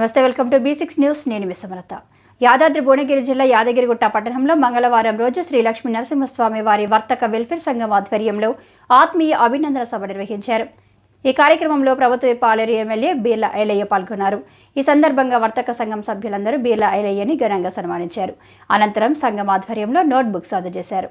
నమస్తే welcome to B six news. నేను విశ్వమలత యాదాద్రి భువనగిరి జిల్లా యాదగిరిగుట్ట పట్టణంలో మంగళవారం రోజు శ్రీలక్ష్మీ నరసింహస్వామి వారి వర్తక వెల్ఫేర్ సంఘం ఆధ్వర్యంలో ఆత్మీయ అభినందన సభ నిర్వహించారు. ఈ కార్యక్రమంలో ప్రభుత్వ పాలేరు ఎమ్మెల్యే బీర్ల ఐలయ్య పాల్గొన్నారు. ఈ సందర్భంగా వర్తక సంఘం సభ్యులందరూ బీర్లా ఐలయ్యని ఘనంగా సన్మానించారు. అనంతరం సంఘం ఆధ్వర్యంలో నోట్బుక్స్ అందజేశారు.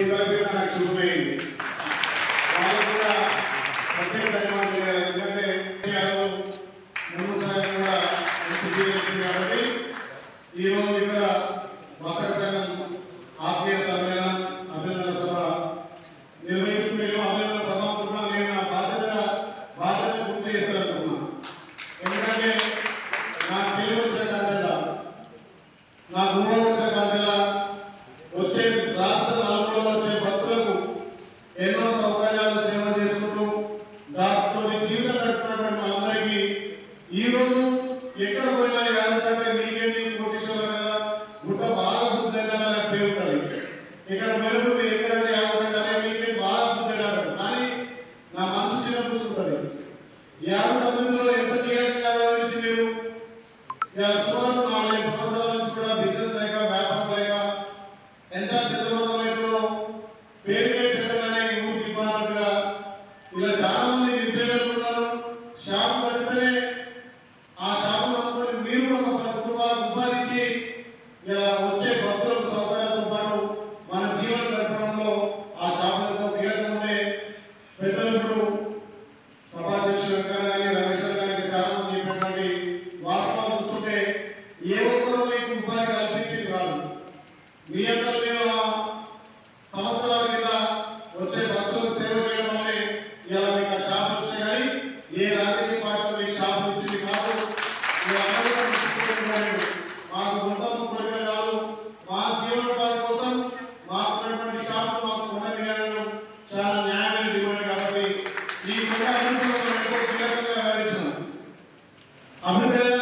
ఇలా వచ్చే భక్తులకు సౌకర్యాలతో పాటు మన జీవన గడపడంలో ఆ శాపలతో ఉపయోగం ఉండే పెద్దలు సభాధ్యక్షులు వెంకయ్య గారి రమేశ్వర్ గారికి చాలా మంది చెప్పినటువంటి వాస్తవం చూస్తుంటే ఏ ఒక్కరూ మీకు ఉపాధి కల్పించింది కాదు. మీ అందరూ അമിത്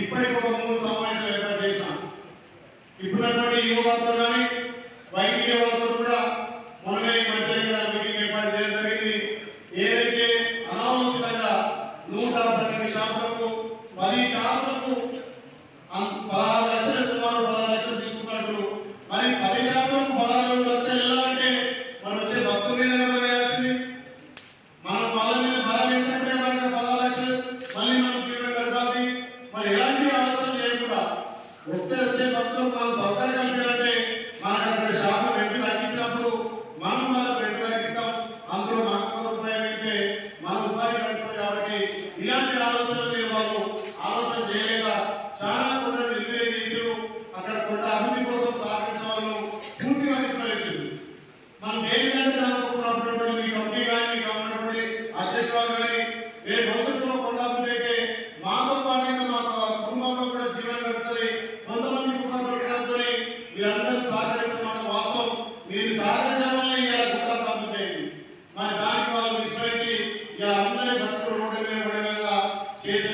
ఇప్పుడే ఒక మూడు సమావేశాలు ఏర్పాటు చేసినాం. ఇప్పుడున్నటువంటి యువకులతో కానీ వైద్య వాళ్ళతో కూడా మొన్ననే మంత్రి గారు మీటింగ్ ఏర్పాటు చేయడం జరిగింది. ఏదైతే అనాలోచితంగా నూట పన్నెండు షాపులకు పది షాపులకు పదహారు ఇలాంటి ఆలోచనలు చేసిన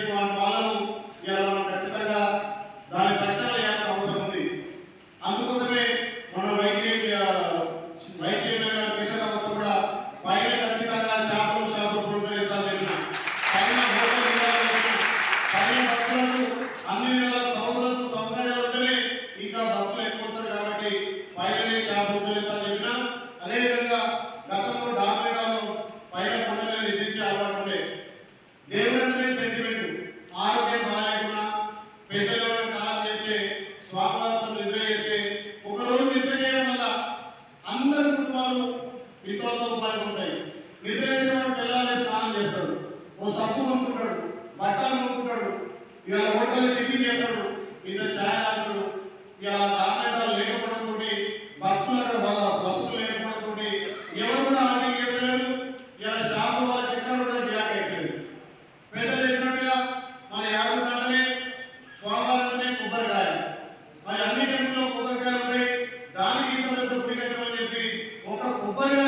వాళ్ళు ఇంట్లో పాల్గొంటాయి నిద్ర వేసేవాడు పిల్లలు స్నానం చేస్తాడు. ఓ సబ్బు కొనుక్కుంటాడు బట్టలు కొనుక్కుంటాడు. ఇలా హోటల్ టిఫిన్ చేస్తాడు. ఇంత ఛాయ్ తాగుతాడు. ఇలా టాబ్లెట్ లేకపోవడం 我过来